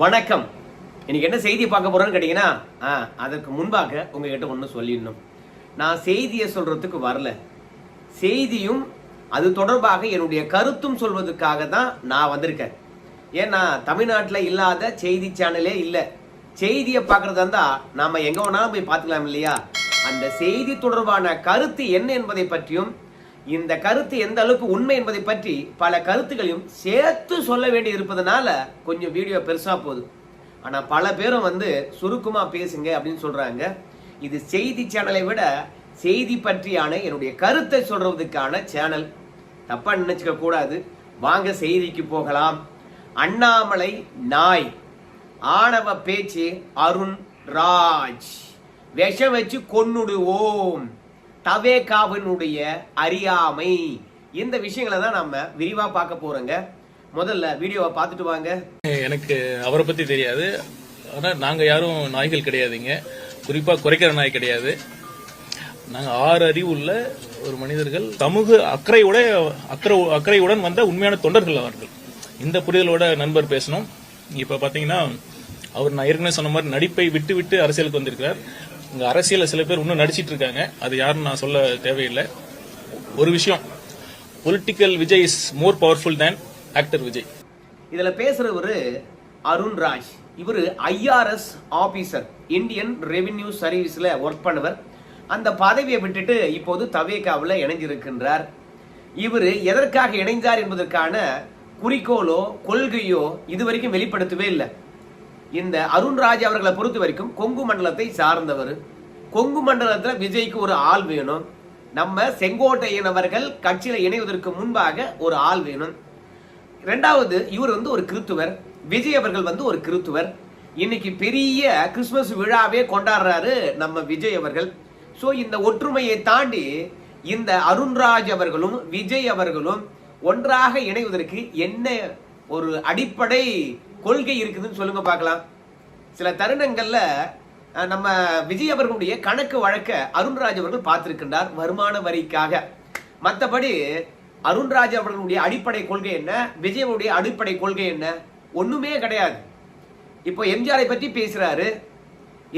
வணக்கம். இன்னைக்கு என்ன செய்தி பார்க்க போறோம்னு கேட்டீங்கன்னா ஆ, அதற்கு முன்பாக உங்ககிட்ட ஒன்று சொல்லிடணும். நான் செய்தியை சொல்றதுக்கு வரல. செய்தியும் அது தொடர்பாக என்னுடைய கருத்தும் சொல்வதற்காக தான் நான் வந்திருக்கேன். ஏன்னா தமிழ்நாட்டில் இல்லாத செய்தி சேனலே இல்லை. செய்தியை பார்க்கறதா இருந்தா நாம எங்க வேணாலும் போய் பார்த்துக்கலாம் இல்லையா? அந்த செய்தி தொடர்பான கருத்து என்ன என்பதை பற்றியும் இந்த கருத்து எந்த அளவுக்கு உண்மை என்பதை பற்றி பல கருத்துக்களையும் சேர்த்து சொல்ல வேண்டி இருப்பதனால கொஞ்சம் வீடியோ பெருசா போகுது. ஆனா பல பேரும் வந்து சுருக்கமா பேசுங்க அப்படின்னு சொல்றாங்க. இது செய்தி சேனலை விட செய்தி பற்றியான என்னுடைய கருத்தை சொல்றதுக்கான சேனல். தப்பா நினைச்சுக்க கூடாது. வாங்க செய்திக்கு போகலாம். அண்ணாமலை நாய். ஆணவ பேச்சு அருண் ராஜ். விஷம் வச்சு கொன்னுடுவோம். தவேகாவினுடைய அறியாமை. இந்த விஷயங்களை தான் நம்ம விரிவா பார்க்க போறோங்க. முதல்ல வீடியோவை பார்த்துட்டு வாங்க. எனக்கு அவரை பத்தி தெரியாது. ஆனா நாங்க யாரும் நாய்கள் கிடையாதுங்க. குறிப்பா குறைக்கிற நாய் கிடையாது. நாங்க ஆறு அறிவு உள்ள ஒரு மனிதர்கள் சமூக அக்கறையோட அக்கறை அக்கறையுடன் வந்த உண்மையான தொண்டர்கள் அவர்கள். இந்த புரிதலோட நண்பர் பேசணும். இப்ப பாத்தீங்கன்னா அவர் நான் ஏற்கனவே சொன்ன மாதிரி நடிப்பை விட்டு விட்டு அரசியலுக்கு வந்திருக்கிறார். இங்க அரசியல சில பேர் இன்னும் நடிச்சிட்டு இருக்காங்க. அது யாருன்னு நான் சொல்ல தேவையில்லை. ஒரு விஷயம். Political Vijay is more powerful than actor Vijay இதுல பேசுறவரு அருண் ராஜ். இவரு ஐஆர்எஸ் ஆபீசர் இந்தியன் ரெவின்யூ சர்வீஸ்ல ஒர்க் பண்ணவர். அந்த பதவியை விட்டுட்டு இப்போது தவேகாவில் இணைஞ்சிருக்கின்றார் இவர் எதற்காக இணைந்தார் என்பதற்கான குறிக்கோளோ கொள்கையோ இதுவரைக்கும் வெளிப்படுத்தவே இல்லை. இந்த அருண்ராஜ் அவர்களை பொறுத்த வரைக்கும் கொங்கு மண்டலத்தை சார்ந்தவர். கொங்கு மண்டலத்தில் விஜய்க்கு ஒரு ஆள் வேணும். நம்ம செங்கோட்டையன் அவர்கள் கட்சியில் இணைவதற்கு முன்பாக ஒரு ஆள் வேணும். ரெண்டாவது இவர் வந்து ஒரு கிறித்துவர். விஜய் அவர்கள் வந்து ஒரு கிறித்துவர். இன்னைக்கு பெரிய கிறிஸ்துமஸ் விழாவே கொண்டாடுறாரு நம்ம விஜய் அவர்கள். ஸோ இந்த ஒற்றுமையை தாண்டி இந்த அருண்ராஜ் அவர்களும் விஜய் அவர்களும் ஒன்றாக இணைவதற்கு என்ன ஒரு அடிப்படை கொள்கை இருக்குதுன்னு சொல்லுங்க பார்க்கலாம். சில தருணங்கள்ல நம்ம விஜய் அவர்களுடைய கணக்கு வழக்க அருண்ராஜ் அவர்கள் பார்த்திருக்கின்றார் வருமான வரிக்காக. மற்றபடி அருண்ராஜ் அவர்களுடைய அடிப்படை கொள்கை என்ன? விஜயனுடைய அடிப்படை கொள்கை என்ன? ஒண்ணுமே கிடையாது. இப்போ எம்ஜிஆரை பற்றி பேசுறாரு.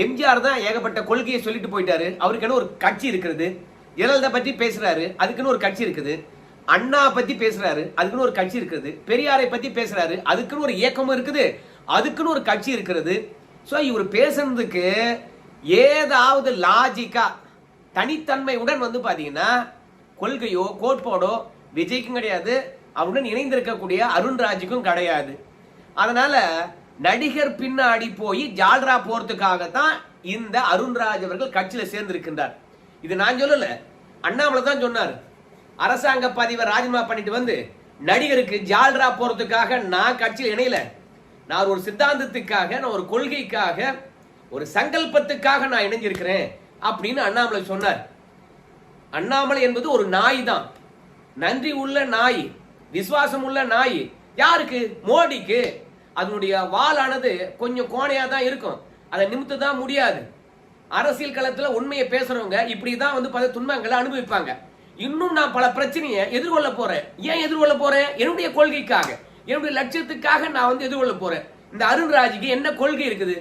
எம்ஜிஆர் தான் ஏகப்பட்ட கொள்கையை சொல்லிட்டு போயிட்டாரு. அவருக்குன்னு ஒரு கட்சி இருக்கிறது. ஜெயலலிதா பற்றி பேசுறாரு. அதுக்குன்னு ஒரு கட்சி இருக்குது. அண்ணா பத்தி பேசுறாரு அதுக்குன்னு ஒரு கட்சி இருக்குது. பெரியாரை பத்தி பேசுறாரு அதுக்குன்னு ஒரு இயக்கமும் இருக்குது. அதுக்குன்னு ஒரு கட்சி இருக்கிறது. ஸோ இவர் பேசுறதுக்கு ஏதாவது லாஜிக்கா தனித்தன்மையுடன் வந்து பாத்தீங்கன்னா கொள்கையோ கோட்பாடோ விஜய்க்கும் கிடையாது. அவருடன் இணைந்திருக்கக்கூடிய அருண்ராஜுக்கும் கிடையாது. அதனால நடிகர் பின்னாடி போய் ஜால்ரா போறதுக்காகத்தான் இந்த அருண்ராஜ் அவர்கள் கட்சியில சேர்ந்திருக்கின்றார். இது நான் சொல்லல. அண்ணாமலை தான் சொன்னார். அரசாங்க பதவியை ராஜினாமா பண்ணிட்டு வந்து நடிகருக்கு ஜால்ரா போறதுக்காக நான் கட்சியில் இணையல. நான் ஒரு சித்தாந்தத்துக்காக நான் ஒரு கொள்கைக்காக ஒரு சங்கல்பத்துக்காக நான் இணைஞ்சிருக்கிறேன் அப்படின்னு அண்ணாமலை சொன்னார். அண்ணாமலை என்பது ஒரு நாய் தான். நன்றி உள்ள நாய் விசுவாசம் உள்ள நாய். யாருக்கு? மோடிக்கு. அதனுடைய வாளானது கொஞ்சம் கோணையாக தான் இருக்கும். அதை நிமித்து தான் முடியாது. அரசியல் களத்தில் உண்மையை பேசுறவங்க இப்படிதான் வந்து பல துன்பங்களை அனுபவிப்பாங்க. இன்னும் நான் பல பிரச்சனையை எதிர்கொள்ள போறேன். ஏன் எதிர்கொள்ள போறேன்? என்னுடைய கொள்கைக்காக. என்னுடைய லட்சியத்துக்காக நான் வந்து எதிர்கொள்ள போறேன். இந்த அருண்ராஜுக்கு என்ன கொள்கை இருக்குது?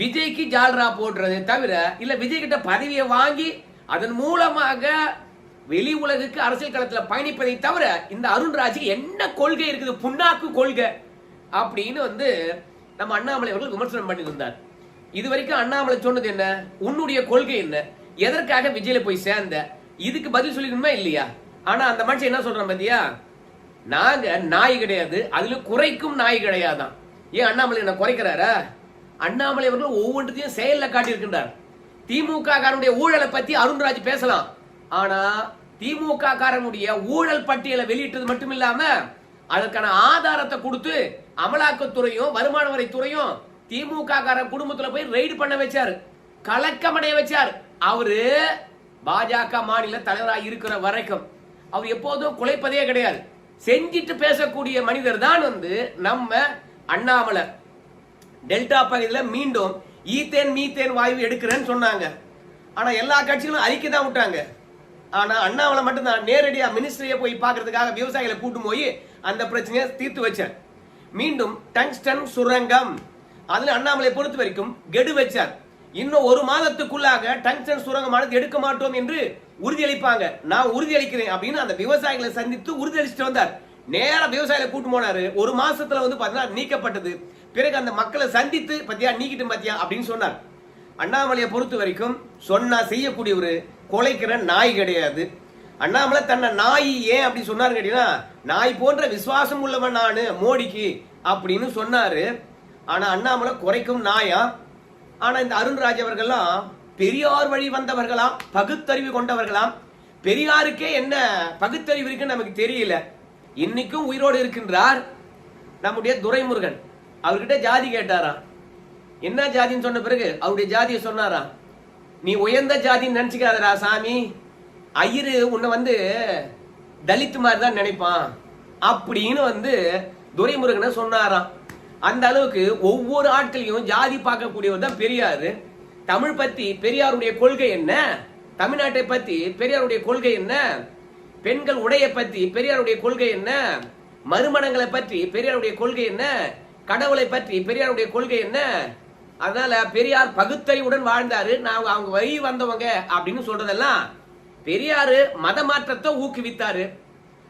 விஜய்க்கு ஜால்ரா போடுறதே தவிர இல்ல விஜய் கிட்ட பதவியை வாங்கி அதன் மூலமாக வெளி உலகுக்கு அரசியல் களத்தில் பயணிப்பதை தவிர இந்த அருண்ராஜுக்கு என்ன கொள்கை இருக்குது? புண்ணாக்கு கொள்கை அப்படின்னு வந்து நம்ம அண்ணாமலை அவர்கள் விமர்சனம் பண்ணியிருந்தார். இது வரைக்கும் அண்ணாமலை சொன்னது என்ன? உன்னுடைய கொள்கை என்ன? எதற்காக விஜயில போய் சேர்ந்த? இதுக்கு பதில் சொல்லிக்கணுமா இல்லையா? ஆனா அந்த மனுஷன் என்ன சொல்றான் பாத்தியா? நாங்க நாய் கிடையாது அதுல குறைக்கும் நாய் கிடையாதான். ஏன் அண்ணாமலை என்ன குறைக்கிறாரா? அண்ணாமலை அவர்கள் ஒவ்வொன்றத்தையும் செயல்ல காட்டியிருக்கின்றார். திமுக காரனுடைய ஊழலை பத்தி அருண்ராஜ் பேசலாம். ஆனா திமுக காரனுடைய ஊழல் பட்டியலை வெளியிட்டது மட்டும் இல்லாம அதற்கான ஆதாரத்தை கொடுத்து அமலாக்கத்துறையும் வருமான வரித்துறையும் திமுக காரன் குடும்பத்துல போய் ரெய்டு பண்ண வச்சாரு. கலக்கமடைய வச்சார். அவரு பாஜக மாநில தலைவராக இருக்கிற வரைக்கும் அவர் எப்போதும் குலைப்பதே கிடையாது. செஞ்சிட்டு பேசக்கூடிய மனிதர் தான் வந்து நம்ம அண்ணாமலை. டெல்டா பகுதியில் மீண்டும் ஈத்தேன் மீத்தேன் வாயு எடுக்கிறேன்னு சொன்னாங்க. ஆனா எல்லா கட்சிகளும் அறிக்கை தான் விட்டாங்க. ஆனா அண்ணாமலை மட்டும்தான். நேரடியாக மினிஸ்ட்ரியை போய் பார்க்கறதுக்காக விவசாயிகளை கூட்டும் போய் அந்த பிரச்சனையை தீர்த்து வச்சார். மீண்டும் டங்ஸ்டன் சுரங்கம். அதுல அண்ணாமலை பொறுத்த வரைக்கும் கெடு வச்சார். இன்னும் ஒரு மாதத்துக்குள்ளாக டங்ஸ்டன் சுரங்கமானது எடுக்க மாட்டோம் என்று உறுதியளிப்பாங்க. நான் உறுதியளிக்கிறேன் அப்படின்னு அந்த விவசாயிகளை சந்தித்து உறுதியளிச்சுட்டு வந்தார். நேரா விவசாயிகளை கூட்டு போனாரு. ஒரு மாசத்துல வந்து பாத்தீங்கன்னா நீக்கப்பட்டது. பிறகு அந்த மக்களை சந்தித்து பத்தியா நீக்கிட்டு பாத்தியா? அப்படின்னு சொன்னார். அண்ணாமலையை பொறுத்த வரைக்கும் சொன்னா செய்யக்கூடியவர் கொலைக்கிற நாய் கிடையாது. அண்ணாமலை தன்னை நாய் ஏன் அப்படி சொன்னாரு கேட்டீங்கன்னா நாய் போன்ற விசுவாசம் உள்ளவன் நானு மோடிக்கு அப்படின்னு சொன்னாரு. ஆனா அண்ணாமலை குறைக்கும் நாயா ஆனா இந்த அருண்ராஜ் அவர்கள்லாம் பெரியார் வழி வந்தவர்களாம் பகுத்தறிவு கொண்டவர்களாம். பெரியாருக்கே என்ன பகுத்தறிவு இருக்குன்னு நமக்கு தெரியல. இன்னைக்கும் உயிரோடு இருக்கின்றார் நம்முடைய துரைமுருகன். அவர்கிட்ட ஜாதி கேட்டாராம். என்ன ஜாதின்னு சொன்ன பிறகு அவருடைய ஜாதியை சொன்னாராம். நீ உயர்ந்த ஜாதின்னு நினச்சிக்காதடா சாமி. ஐயரு உன்னை வந்து தலித்து மாதிரி தான் நினைப்பான். அப்படின்னு வந்து துரைமுருகனை சொன்னாராம். அந்த அளவுக்கு ஒவ்வொரு ஆட்களையும் ஜாதி பார்க்கக்கூடியவர் தான் பெரியார். தமிழ் பத்தி பெரியாருடைய கொள்கை என்ன? தமிழ்நாட்டை பத்தி பெரியாருடைய கொள்கை என்ன? பெண்கள் உடைய பத்தி பெரியாருடைய கொள்கை என்ன? மறுமணங்களை பற்றி பெரியாருடைய கொள்கை என்ன? கடவுளை பற்றி பெரியாருடைய கொள்கை என்ன? அதனால பெரியார் பகுத்தறிவுடன் வாழ்ந்தாரு. நான் அவங்க வழி வந்தவங்க அப்படின்னு சொல்றதெல்லாம் பெரியாரு மத மாற்றத்தை ஊக்குவித்தாரு.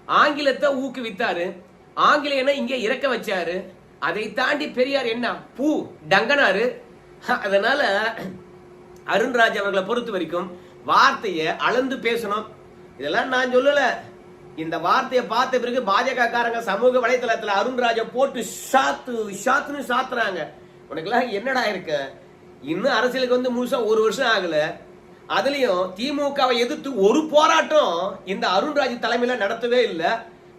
ஆங்கிலத்தை ஊக்குவித்தாரு. ஆங்கிலேயனை இங்கே இறக்க வச்சாரு. அதை தாண்டி பெரியார் என்ன? பூ டங்கனாரு அதனால அருண்ராஜ் அவர்களை பொறுத்த வரைக்கும் வார்த்தையை அளந்து பேசணும். இதெல்லாம் நான் சொல்லல. இந்த வார்த்தையை பார்த்த பிறகு பாஜக காரங்க சமூக வலைத்தளத்துல அருண்ராஜை போட்டு சாத்து ஷாத்துன்னு சாத்துறாங்க. உனக்கெல்லாம் என்னடா இருக்க? இன்னும் அரசியலுக்கு வந்து முழுசா ஒரு வருஷம் ஆகல. அதுலயும் திமுகவை எதிர்த்து ஒரு போராட்டம் இந்த அருண்ராஜ் தலைமையில நடத்தவே இல்லை.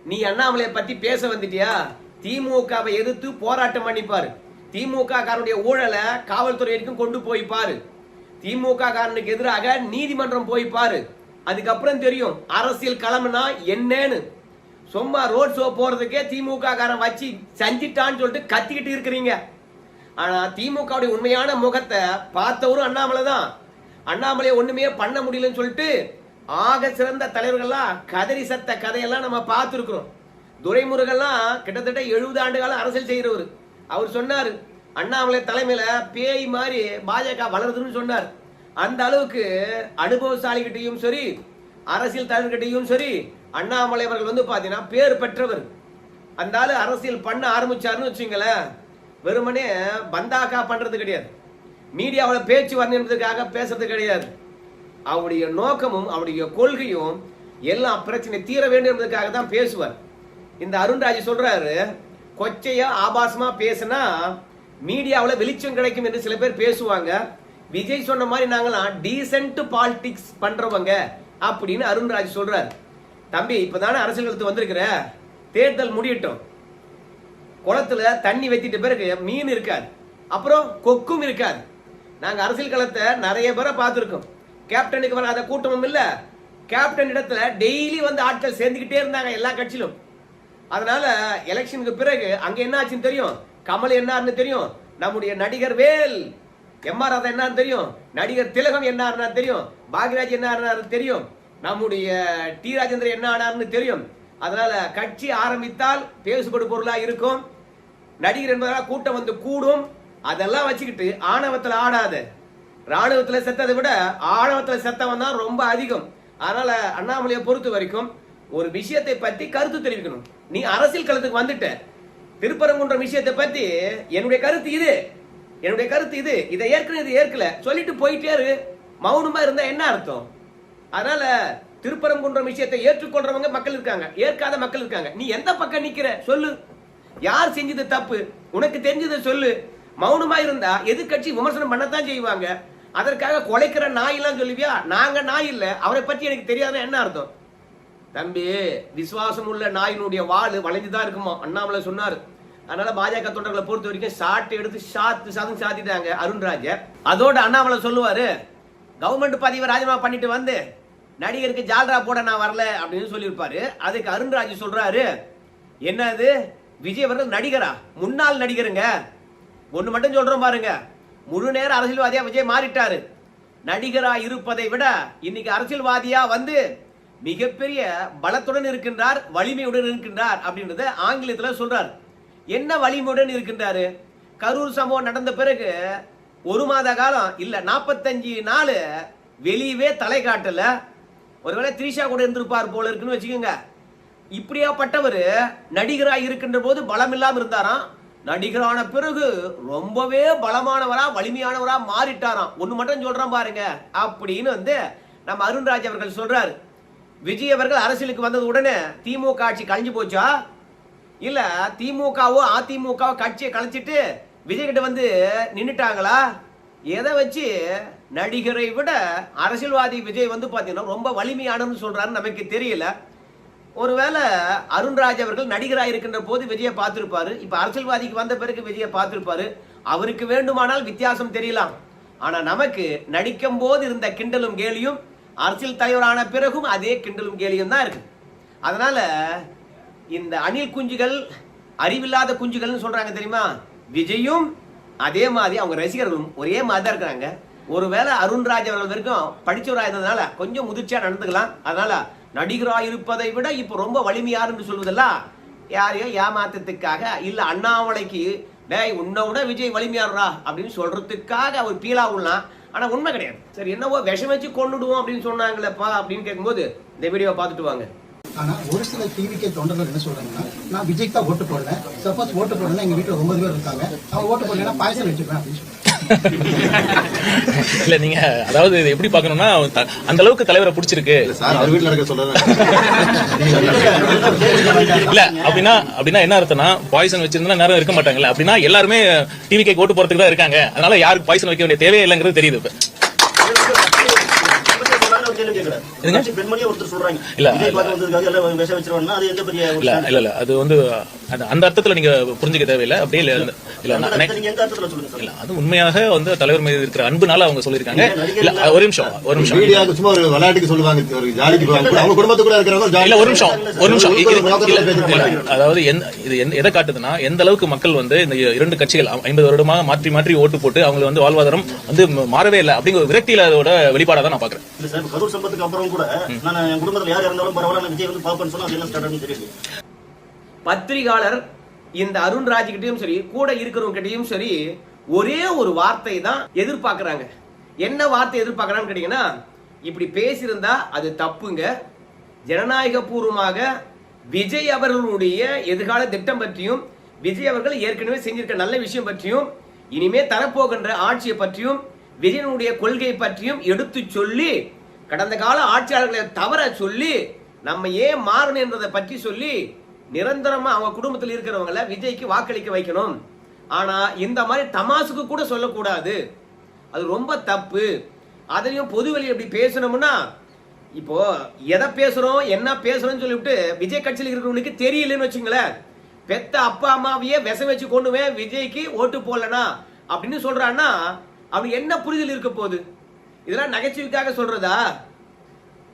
நீ அண்ணாமலையை பத்தி பேச வந்துட்டியா? திமுகவை எதிர்த்து போராட்டம் பண்ணிப்பார். திமுக காரனுடைய ஊழலை காவல்துறை வரைக்கும் கொண்டு போய் பாரு திமுக காரனுக்கு எதிராக நீதிமன்றம் போய் பாரு அதுக்கப்புறம் தெரியும் அரசியல் களம்னா என்னன்னு. சும்மா ரோட் ஷோ போறதுக்கே திமுக காரன் வச்சு செஞ்சிட்டான்னு சொல்லிட்டு கத்திக்கிட்டு இருக்கிறீங்க. ஆனா திமுகவுடைய உண்மையான முகத்தை பார்த்தவரும் அண்ணாமலை தான். அண்ணாமலையை ஒண்ணுமே பண்ண முடியலன்னு சொல்லிட்டு ஆக சிறந்த தலைவர்கள்லாம் கதறி சத்த கதையெல்லாம் நம்ம பார்த்துருக்குறோம். துரைமுருகெல்லாம் கிட்டத்தட்ட எழுபது ஆண்டு காலம் அரசியல் செய்கிறவர். அவர் சொன்னார் அண்ணாமலை தலைமையில பேய் மாதிரி பாஜக வளருதுன்னு சொன்னார். அந்த அளவுக்கு அனுபவசாலிகிட்டையும் சரி அரசியல் தலைவர்கிட்டையும் சரி அண்ணாமலை அவர்கள் வந்து பார்த்தீங்கன்னா பேர் பெற்றவர். அந்த ஆள் அரசியல் பண்ண ஆரம்பிச்சாருன்னு வச்சுங்களேன் வெறுமனே பந்தாக்கா பண்ணுறது கிடையாது. மீடியாவில் பேச்சு வரணும் என்பதற்காக பேசுறது கிடையாது. அவருடைய நோக்கமும் அவருடைய கொள்கையும் எல்லா பிரச்சனை தீர வேண்டும் என்பதற்காக தான் பேசுவார். இந்த அருண்ராஜ் சொல்றாரு கொச்சையா ஆபாசமா பேசினா மீடியாவில் வெளிச்சம் கிடைக்கும் என்று சில பேர் பேசுவாங்க. விஜய் சொன்ன மாதிரி நாங்களாம் டீசென்ட் பாலிடிக்ஸ் பண்றவங்க அப்படின்னு அருண்ராஜ் சொல்றாரு. தம்பி இப்பதானே அரசியல் களத்துக்கு வந்திருக்கிற? தேர்தல் முடியட்டும். குளத்துல தண்ணி வத்திட்ட பிறகு மீன் இருக்காது. அப்புறம் கொக்கும் இருக்காது. நாங்க அரசியல் களத்தை நிறைய பேரை பார்த்துருக்கோம். கேப்டனுக்கு வராத கூட்டமும் இல்ல. கேப்டன் இடத்துல டெய்லி வந்து ஆட்கள் சேர்ந்துக்கிட்டே இருந்தாங்க எல்லா கட்சியிலும். அதனால எலெக்ஷனுக்கு பிறகு அங்க என்ன ஆச்சுன்னு தெரியும்? கமல் என்னார்னு தெரியும்? நம்முடைய நடிகர் வேல் எம்ஆர் ராதா என்னன்னு தெரியும்? நடிகர் திலகம் என்ன தெரியும்? பாக்யராஜ் என்ன தெரியும்? நம்முடைய டி ராஜேந்திரன் என்ன ஆனார்னு தெரியும்? அதனால கட்சி ஆரம்பித்தால் பேசுபடு பொருளா இருக்கும். நடிகர் என்பதால் கூட்டம் வந்து கூடும். அதெல்லாம் வச்சுக்கிட்டு ஆணவத்தில் ஆடாத. ராணுவத்தில் செத்ததை விட ஆணவத்தில் செத்தவன் தான் ரொம்ப அதிகம். அதனால அண்ணாமலையை பொறுத்த வரைக்கும் ஒரு விஷயத்தை பத்தி கருத்து தெரிவிக்கணும். நீ அரசியல் களத்துக்கு வந்துட்ட. திருப்பரங்குன்ற விஷயத்தை பத்தி என்னுடைய கருத்து இது. என்னுடைய கருத்து இது. இதை ஏற்கனவே இது ஏற்கல. சொல்லிட்டு போயிட்டே இரு. மௌனமா இருந்தா என்ன அர்த்தம்? அதனால திருப்பரங்குன்றம் விஷயத்தை ஏற்றுக்கொள்றவங்க மக்கள் இருக்காங்க. ஏற்காத மக்கள் இருக்காங்க. நீ எந்த பக்கம் நிக்கிற? சொல்லு. யார் செஞ்சது தப்பு? உனக்கு தெரிஞ்சதை சொல்லு. மௌனமா இருந்தா எதிர்கட்சி விமர்சனம் பண்ணத்தான் செய்வாங்க. அதற்காக கொலைக்கிற நாய் எல்லாம் சொல்லுவியா? நாங்க நாய் இல்ல. அவரை பத்தி எனக்கு தெரியாத என்ன அர்த்தம்? தம்பி விசுவாசம் உள்ள நாயினுடைய வாள் வளைஞ்சுதான் இருக்குமா? அண்ணாமலை சொன்னாரு. அதனால பாஜக தொண்டர்களை பொறுத்த வரைக்கும் சாட்டு எடுத்து சாத்து சாதம் சாத்திட்டாங்க அருண்ராஜர் அதோட அண்ணாமலை சொல்லுவாரு கவர்மெண்ட் பதவி ராஜினாமா பண்ணிட்டு வந்து நடிகருக்கு ஜால்ரா போட நான் வரல அப்படின்னு சொல்லியிருப்பாரு. அதுக்கு அருண்ராஜ் சொல்றாரு என்னது? விஜய் அவர்கள் நடிகரா? முன்னாள் நடிகருங்க. ஒன்று மட்டும் சொல்றோம் பாருங்க. முழு நேர அரசியல்வாதியா விஜய் மாறிட்டாரு. நடிகரா இருப்பதை விட இன்னைக்கு அரசியல்வாதியா வந்து மிகப்பெரிய பலத்துடன் இருக்கின்றார் வலிமையுடன் இருக்கின்றார் அப்படின்றத ஆங்கிலத்தில் சொல்றார். என்ன வலிமையுடன் இருக்கின்றாரு? கரூர் சம்பவம் நடந்த பிறகு ஒரு மாத காலம் இல்ல நாற்பத்தஞ்சு நாள் வெளியவே தலை காட்டல. ஒருவேளை த்ரிஷா கூட இருந்திருப்பார் போல இருக்குன்னு வச்சுக்கோங்க. இப்படியாப்பட்டவர் நடிகராக இருக்கின்ற போது பலம் இல்லாமல் இருந்தாராம். நடிகரான பிறகு ரொம்பவே பலமானவரா வலிமையானவரா மாறிட்டாராம். ஒன்று மட்டும் சொல்கிறான் பாருங்க. அப்படின்னு வந்து நம்ம அருண்ராஜ் அவர்கள் சொல்றாரு. விஜய் அவர்கள் அரசியலுக்கு வந்தது உடனே திமுக ஆட்சி கழிஞ்சு போச்சா? இல்ல திமுகவோ அதிமுகவோ கட்சியை கலைச்சிட்டு விஜய் கிட்ட வந்து நின்றுட்டாங்களா எதை வச்சு? நடிகரை விட அரசியல்வாதி விஜய் வந்து பாத்தீங்கன்னா ரொம்ப வலிமையானன்னு சொல்றாரு நமக்கு தெரியல. ஒருவேளை அருண்ராஜ் அவர்கள் நடிகராக இருக்கின்ற போது விஜயை பார்த்திருப்பாரு. இப்ப அரசியல்வாதிக்கு வந்த பிறகு விஜயை பார்த்திருப்பாரு. அவருக்கு வேண்டுமானால் வித்தியாசம் தெரியலாம். ஆனா நமக்கு நடிக்கும் போது இருந்த கிண்டலும் கேலியும் அரசியல் தலைவரான பிறகும் அதே கிண்டலும் கேலியும் தான் இருக்கு. அதனால இந்த அணில் குஞ்சுகள் அறிவில்லாத குஞ்சுகள்னு சொல்றாங்க தெரியுமா? விஜயும் அதே மாதிரி அவங்க ரசிகர்களும் ஒரே மாதிரி தான் இருக்கிறாங்க. ஒருவேளை அருண்ராஜ் அவர்கள் வரைக்கும் படிச்சவராக இருந்ததுனால கொஞ்சம் முதிர்ச்சியா நடந்துக்கலாம். அதனால நடிகராக இருப்பதை விட இப்போ ரொம்ப வலிமையாருன்னு சொல்வதெல்லாம் யாரையோ ஏமாத்தத்துக்காக இல்ல அண்ணாமலைக்கு டேய் உன்னை விட விஜய் வலிமையாடுறா அப்படின்னு சொல்றதுக்காக அவர் பீலா உள்ளான். ஆனா உண்மை கிடையாது. சரி என்னவோ விஷம் வச்சு கொண்டுடுவோம் அப்படின்னு சொன்னாங்களேப்பா அப்படின்னு கேட்கும்போது இந்த வீடியோவை பார்த்துட்டு வாங்க. ஆனா ஒரு சில டிவிக்கே தொண்டர்கள் என்ன சொல்றாங்கன்னா நான் விஜய்க்கு தான் ஓட்டு போடுறேன். சப்போஸ் ஓட்டு போடலன்னா எங்க வீட்டுல ஒன்பது பேர் இருக்காங்க. அவங்க ஓட்டு போடலன்னா பாயசம் வச்சுக்கலாம் அப்படின்னு சொல்றாங்க. இல்ல நீங்க அதாவது இது எப்படி பார்க்கணும்னா த- அந்த அளவுக்கு தலைவரை பிடிச்சிருக்கு. இல்ல அப்படின்னா அப்படின்னா என்ன அர்த்தம்னா பாய்சன் வச்சிருந்தா நேரம் இருக்க மாட்டாங்கல்ல. அப்படின்னா எல்லாருமே டிவி கேக் ஓட்டு போறதுக்கு தான் இருக்காங்க. அதனால யாருக்கு பாய்சன் வைக்க வேண்டிய தேவையே இல்லைங்கிறது தெரியுது. இப்ப எதுங்க? பெண்மணியே ஒருத்தர் சொல்றாங்க. இல்ல, விஜய் பார்க்க வந்ததுக்காக எல்லாம் விஷம் வச்சிருவாங்கன்னா அது எந்த பெரிய ஒரு இல்ல இல்ல இல்ல. அது வந்து அந்த- அர்த்தத்துல நீங்க புரிஞ்சுக்க தேவையில்லை. அப்படியே இல்ல இல்ல. அர்த்தத்துல சொல்லுங்க இல்ல அது உண்மையாக வந்து தலைவர் மீது இருக்கிற அன்புனால அவங்க சொல்லியிருக்காங்க. இல்ல ஒரு நிமிஷம் ஒரு நிமிஷம். மீடியாவுக்கு சும்மா ஒரு விளையாட்டுக்கு சொல்லுவாங்க ஒரு ஜாலிக்கு போவாங்க. அவங்க குடும்பத்து கூட இருக்கிறவங்க ஜாலி இல்ல ஒரு நிமிஷம் ஒரு நிமிஷம். உள்குழு இது- நோக்கத்துல இல்ல, பேச இல்ல, மாட்டாங்க. அதாவது எந்த இது எந்த- எதை காட்டுதுன்னா எந்த அளவுக்கு மக்கள் வந்து இந்த இரண்டு கட்சிகள் ஐம்பது வருடமாக மாற்றி மாற்றி ஓட்டு போட்டு அவங்களுக்கு வந்து வாழ்வாதாரம் வந்து மாறவே இல்லை அப்படிங்கிற ஒரு விரக்தியில அதோட வெளிப்பாடா தான் நான் பாக்குறேன் இல்ல சம்பத்துக்கு அப்புறம் கூட நான் என் குடும்பத்தில் யார் இருந்தாலும் பரவாயில்ல நான் விஜய் வந்து பாப்பேன்னு சொன்னா அது என்ன ஸ்டார்ட்னு தெரியல பத்திரிகாளர் இந்த அருண்ராஜ் கிட்டயும் சரி கூட இருக்கிறவங்க கிட்டயும் சரி ஒரே ஒரு வார்த்தை தான் எதிர்பார்க்கறாங்க. என்ன வார்த்தை எதிர்பார்க்குறான்னு கேட்டீங்கன்னா இப்படி பேசியிருந்தா அது தப்புங்க. ஜனநாயக பூர்வமாக விஜய் அவர்களுடைய எதிர்கால திட்டம் பற்றியும் விஜய் அவர்கள் ஏற்கனவே செஞ்சிருக்க நல்ல விஷயம் பற்றியும் இனிமே தரப்போகின்ற ஆட்சியை பற்றியும் விஜயனுடைய கொள்கை பற்றியும் எடுத்து சொல்லி கடந்த கால ஆட்சியாளர்களை தவற சொல்லி நம்ம ஏன் மாறணும் என்றதை பற்றி சொல்லி நிரந்தரமா அவங்க குடும்பத்தில் இருக்கிறவங்கள விஜய்க்கு வாக்களிக்க வைக்கணும். ஆனா இந்த மாதிரி தமாசுக்கு கூட சொல்லக்கூடாது. அது ரொம்ப தப்பு. அதையும் பொதுவெளி எப்படி பேசணும்னா இப்போ எதை பேசுறோம் என்ன பேசுறோம்னு சொல்லிவிட்டு விஜய் கட்சியில் இருக்கிறவனுக்கு தெரியலன்னு வச்சுங்களேன். பெத்த அப்பா அம்மாவையே விஷம் வச்சு கொண்டுவேன் விஜய்க்கு ஓட்டு போடலனா அப்படின்னு சொல்றான்னா அவனுக்கு என்ன புரிதல் இருக்க போகுது? இதெல்லாம் நகைச்சுவைக்காக சொல்றதா?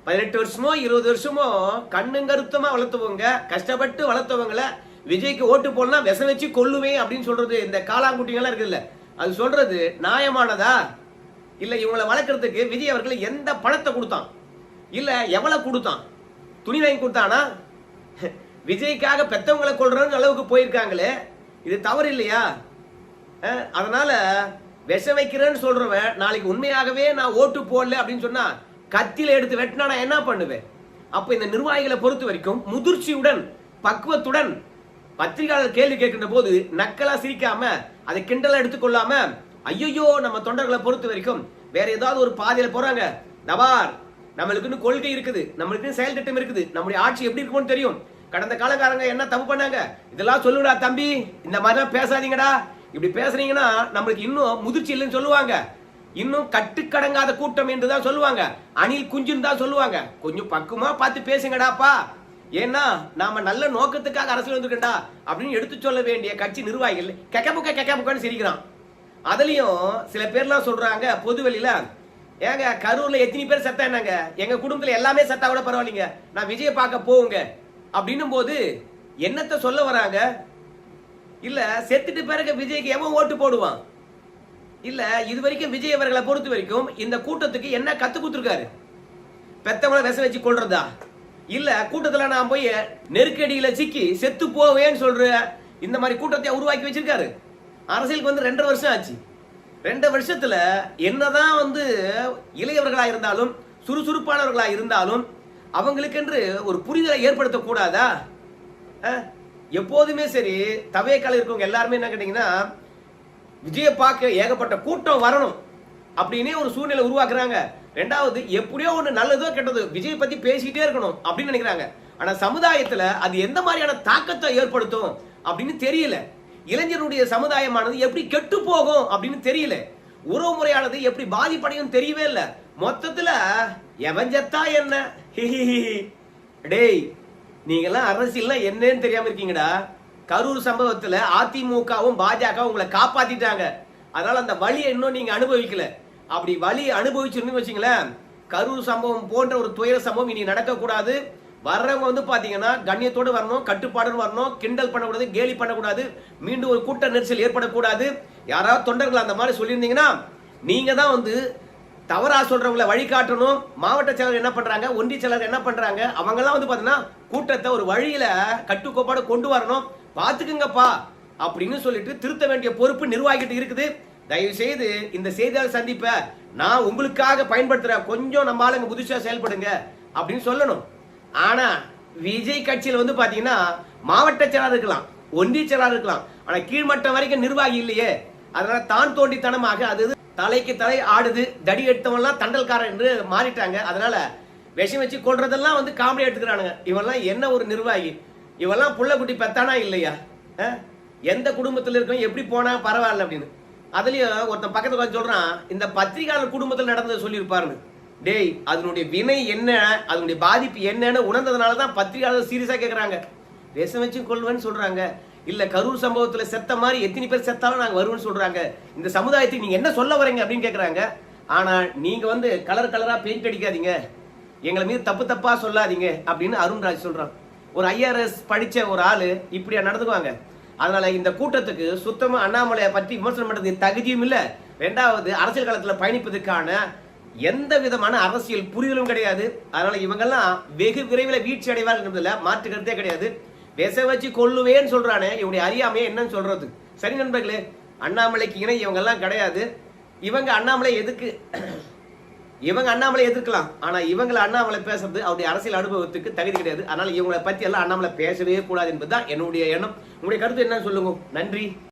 பதினெட்டு வருஷமோ இருபது வருஷமோ கண்ணுங்கருத்தமா வளர்த்துவங்க கஷ்டப்பட்டு வளர்த்தவங்கள விஜய்க்கு ஓட்டு போடலாம் விஷம் வச்சு கொல்லுவேன் அப்படின்னு சொல்றது இந்த காலாங்குட்டிங்கெல்லாம் இருக்குல்ல அது சொல்றது நியாயமானதா? இல்ல இவங்களை வளர்க்கறதுக்கு விஜய் அவர்கள் எந்த பணத்தை கொடுத்தான்? இல்ல எவ்வளவு கொடுத்தான்? துணி வாங்கி கொடுத்தானா? விஜய்க்காக பெத்தவங்களை கொள்றன்னு அளவுக்கு போயிருக்காங்களே. இது தவறு இல்லையா? அதனால விஷ வைக்கிறேன்னு சொல்றவன் நாளைக்கு உண்மையாகவே நான் ஓட்டு போடல அப்படின்னு சொன்னா கத்தியில எடுத்து வெட்டினா நான் என்ன பண்ணுவேன்? அப்ப இந்த நிர்வாகிகளை பொறுத்த வரைக்கும் முதிர்ச்சியுடன் பக்குவத்துடன் பத்திரிகையாளர் கேள்வி கேட்கின்ற போது நக்கலா சிரிக்காம அதை கிண்டலா எடுத்துக்கொள்ளாம ஐயோ நம்ம தொண்டர்களை பொறுத்த வரைக்கும் வேற ஏதாவது ஒரு பாதையில போறாங்க. நவார் நம்மளுக்குன்னு கொள்கை இருக்குது நம்மளுக்குன்னு செயல் திட்டம் இருக்குது நம்முடைய ஆட்சி எப்படி இருக்கும்னு தெரியும். கடந்த காலக்காரங்க என்ன தப்பு பண்ணாங்க? இதெல்லாம் சொல்லுடா தம்பி இந்த மாதிரிலாம் பேசாதீங்கடா. இப்படி பேசுறீங்கன்னா நம்மளுக்கு இன்னும் முதிர்ச்சி இல்லைன்னு சொல்லுவாங்க. இன்னும் கட்டுக்கடங்காத கூட்டம் என்று தான் சொல்லுவாங்க. அணில் குஞ்சுன்னு தான் சொல்லுவாங்க. கொஞ்சம் பக்குமா பார்த்து பேசுங்கடாப்பா. ஏன்னா நாம நல்ல நோக்கத்துக்காக அரசியல் வந்திருக்கேன்டா அப்படின்னு எடுத்து சொல்ல வேண்டிய கட்சி நிர்வாகிகள் கெக்கபுக்க கெக்கபுக்கன்னு சிரிக்கிறான். அதுலயும் சில பேர்லாம் சொல்றாங்க பொது வெளியில ஏங்க கரூர்ல எத்தனை பேர் செத்தா என்னங்க? எங்க குடும்பத்துல எல்லாமே செத்தா கூட பரவாயில்லைங்க. நான் விஜய பார்க்க போவுங்க. அப்படின்னும் போது என்னத்தை சொல்ல வராங்க? இல்ல செத்துட்டு பிறகு விஜய்க்கு எவன் ஓட்டு போடுவான்? இல்ல இது வரைக்கும் விஜய் அவர்களை பொறுத்த வரைக்கும் இந்த கூட்டத்துக்கு என்ன கத்து கொடுத்துருக்காரு? பெத்தவங்கள விச வச்சு கொள்றதா இல்ல கூட்டத்துல நான் போய் நெருக்கடியில சிக்கி செத்து போவேன்னு சொல்ற இந்த மாதிரி கூட்டத்தை உருவாக்கி வச்சிருக்காரு. அரசியலுக்கு வந்து ரெண்டரை வருஷம் ஆச்சு. ரெண்டு வருஷத்துல என்னதான் வந்து இளையவர்களா இருந்தாலும் சுறுசுறுப்பானவர்களா இருந்தாலும் அவங்களுக்கென்று ஒரு புரிதலை ஏற்படுத்தக்கூடாதா? அஹ்? எப்போதுமே சரி தவையக்கால இருக்கவங்க எல்லாருமே என்ன கேட்டீங்கன்னா விஜய பார்க்க ஏகப்பட்ட கூட்டம் வரணும் அப்படின்னே ஒரு சூழ்நிலை உருவாக்குறாங்க. ரெண்டாவது எப்படியோ ஒண்ணு நல்லதோ கெட்டதோ விஜய் பத்தி பேசிட்டே இருக்கணும் அப்படின்னு நினைக்கிறாங்க. ஆனா சமுதாயத்துல அது எந்த மாதிரியான தாக்கத்தை ஏற்படுத்தும் அப்படின்னு தெரியல. இளைஞருடைய சமுதாயமானது எப்படி கெட்டு போகும் அப்படின்னு தெரியல. உறவு முறையானது எப்படி பாதிப்படையும் தெரியவே இல்லை. மொத்தத்துல எவன் செத்தா என்ன? டேய் நீங்கெல்லாம் அரசியல்லாம் என்னன்னு தெரியாம இருக்கீங்கடா. கரூர் சம்பவத்துல அதிமுகவும் பாஜகவும் உங்களை காப்பாத்திட்டாங்க. அதனால அந்த வலியை இன்னும் நீங்க அனுபவிக்கல. அப்படி வலி அனுபவிச்சிருந்து வச்சுங்களேன் கரூர் சம்பவம் போன்ற ஒரு துயர சம்பவம் இனி நடக்கக்கூடாது. வர்றவங்க வந்து பாத்தீங்கன்னா கண்ணியத்தோடு வரணும் கட்டுப்பாடுன்னு வரணும் கிண்டல் பண்ணக்கூடாது கேலி பண்ணக்கூடாது மீண்டும் ஒரு கூட்ட நெரிசல் ஏற்படக்கூடாது. யாராவது தொண்டர்கள் அந்த மாதிரி சொல்லியிருந்தீங்கன்னா நீங்க தான் வந்து தவறா சொல்றவங்களை வழிகாட்டணும். மாவட்ட செயலர் என்ன பண்றாங்க? ஒன்றிய செயலர் என்ன பண்றாங்க? அவங்க எல்லாம் வந்து பாத்தீங்கன்னா கூட்டத்தை ஒரு வழியில கட்டுக்கோப்பாடு கொண்டு வரணும். பாத்துக்குங்கப்பா அப்படின்னு சொல்லிட்டு திருத்த வேண்டிய பொறுப்பு நிர்வாகிட்டு இருக்குது. தயவு செய்து இந்த செய்தியாளர் சந்திப்ப நான் உங்களுக்காக பயன்படுத்துறேன். கொஞ்சம் நம்ம ஆளுங்க புதுசா செயல்படுங்க அப்படின்னு சொல்லணும். ஆனா விஜய் கட்சியில வந்து பாத்தீங்கன்னா மாவட்ட செயலாளர் இருக்கலாம் ஒன்றிய செயலாளர் இருக்கலாம். ஆனா கீழ்மட்டம் வரைக்கும் நிர்வாகி இல்லையே. அதனால தான் தோண்டித்தனமாக அது தலைக்கு தலை ஆடுது தடி எடுத்தவன்லாம் தண்டல்காரன் என்று மாறிட்டாங்க. அதனால விஷம் வச்சு கொள்றதெல்லாம் வந்து காமெடி எடுத்துக்கிறானுங்க. இவெல்லாம் என்ன ஒரு நிர்வாகி? இவெல்லாம் புள்ள குட்டி பெத்தானா இல்லையா? எந்த குடும்பத்தில் இருக்கோம் எப்படி போனா பரவாயில்ல அப்படின்னு. அதுலயும் ஒருத்தன் பக்கத்துல உட்கார்ந்து சொல்றான் இந்த பத்திரிகையாளர் குடும்பத்தில் நடந்ததை சொல்லியிருப்பாருன்னு. டேய் அதனுடைய வினை என்ன? அதனுடைய பாதிப்பு என்னன்னு உணர்ந்ததுனால தான் பத்திரிகையாளர் சீரியஸா கேட்குறாங்க விஷம் வச்சு கொள்வேன்னு சொல்றாங்க. இல்ல கரூர் சம்பவத்துல செத்த மாதிரி எத்தனை பேர் செத்தாலும் நாங்க வருவோம்னு சொல்றாங்க. இந்த சமுதாயத்துக்கு நீங்க என்ன சொல்ல வரீங்க அப்படின்னு கேக்குறாங்க. ஆனா நீங்க வந்து கலர் கலரா பெயிண்ட் அடிக்காதீங்க. எங்களை மீது தப்பு தப்பா சொல்லாதீங்க அப்படின்னு அருண்ராஜ் சொல்றான். ஒரு ஐஆர்எஸ் படிச்ச ஒரு ஆளு இப்படியா நடந்துக்குவாங்க. அதனால இந்த கூட்டத்துக்கு சுத்தமா அண்ணாமலையை பற்றி விமர்சனம் பண்றதுக்கு தகுதியும் இல்ல. ரெண்டாவது அரசியல் களத்துல பயணிப்பதற்கான எந்த விதமான அரசியல் புரிதலும் கிடையாது. அதனால இவங்கெல்லாம் வெகு விரைவில் வீழ்ச்சி அடைவார்கள் மாற்று கருத்தே கிடையாது. விச வச்சு கொல்லுவேன்னு சொல்றானே இவனுடைய அறியாமையே என்னன்னு சொல்றது? சரி நண்பர்களே அண்ணாமலைக்கு இணை இவங்க எல்லாம் கிடையாது. இவங்க அண்ணாமலை எதுக்கு? இவங்க அண்ணாமலை எதிர்க்கலாம். ஆனா இவங்களை அண்ணாமலை பேசுறது அவருடைய அரசியல் அனுபவத்துக்கு தகுதி கிடையாது. அதனால இவங்களை பத்தி எல்லாம் அண்ணாமலை பேசவே கூடாது என்பதுதான் என்னுடைய எண்ணம். உங்களுடைய கருத்து என்னன்னு சொல்லுங்க. நன்றி.